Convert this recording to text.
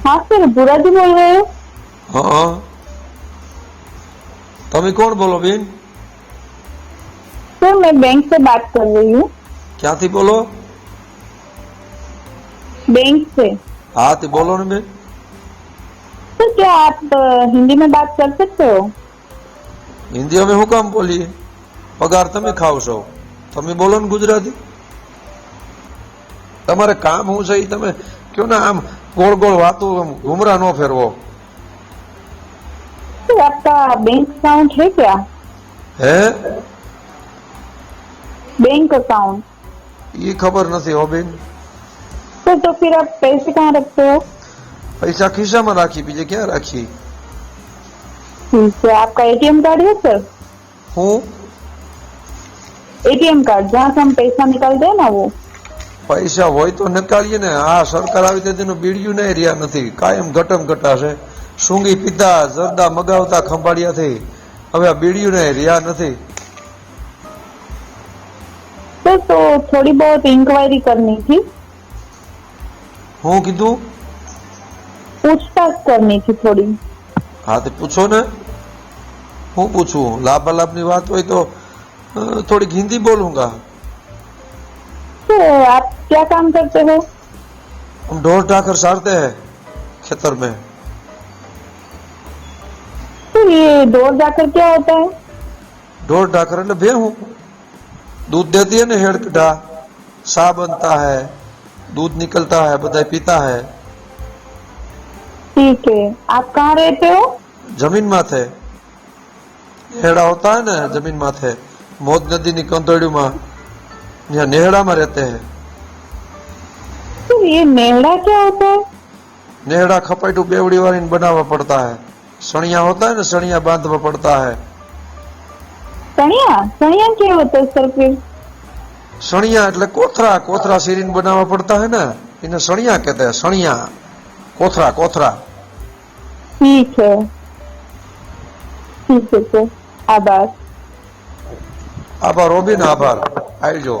हाँ सर बुरा जी बोल रहे हो હા તમે કોણ બોલો બેન सर मैं बैंक से बात कर रही हूँ ક્યાંથી બોલો बैंक से હા તે બોલો ને બેન सर क्या आप अ, हिंदी में बात कर सकते हो હિન્દી અમે શું કામ બોલીએ પગાર તમે ખાવ છો તમે બોલો ને ગુજરાતી તમારે કામ શું છે એ તમે કયો ને આમ ગોળ ગોળ વાતો આમ ઘુમરા ન ફેરવો सर आपका बैंक अकाउंट है क्या હે बैंक अकाउंट એ ખબર નથી હો બેન सर तो फिर आप पैसे कहाँ रखते हो પૈસા ખિસ્સામાં રાખી બીજે ક્યાં રાખી ठीक है आपका एटीएम कार्ड है सर હું एटीएम कार्ड जहाँ से हम पैसा निकालते हैं ना वो પૈસા હોય તો નકાળીએ ને. આ સરકાર આવી તેનું બીડિયું નહીં રહ્યા નથી. કાયમ ઘટમ ઘટાશે સૂંગી પીતા જરદા મગાવતા ખંભાળિયાથી હવે આ બીડિયું નહીં રહ્યા નથી. તો થોડી બહુત ઇન્ક્વાયરી કરની થી હું કીધું? પૂછતાછ કરની થી થોડી. હા તો પૂછો ને. હું પૂછું? લાભ લાભાલાભની વાત હોય તો થોડીક હિન્દી બોલુંગા. सर आप क्या काम करते हो हम ढोर ठाकर सारते हैं खेतर में सर ये डोर जाकर क्या होता है ढोर ठाकर એટલે ભેહું दूध देती है ना हेड़ कटा सा बनता है दूध निकलता है બધા पीता है ठीक है आप कहाँ रहते हो જમીન માથે નેહડા હોતા है ना जमीन माथे મોજ નદીની કંતોડીમાં यहाँ नेहड़ा रहते हैं। तो ये नेहड़ा क्या होता है? नेहड़ा खपाटू बेवड़ी वाली बनावा पड़ता है। सणिया होता है ना सणिया बांधवा पड़ता है। સણિયા સણિયા કેવો હતો સર ફિર સણિયા એટલે કોથરા કોથરા શેરીને બનાવવા પડતા હે ને એને સણિયા કહેતા હે, સણિયા કોથરા કોથરા. ઠીક છે. ઠીક છે આભાર. આભાર રોબિન આભાર. આવજો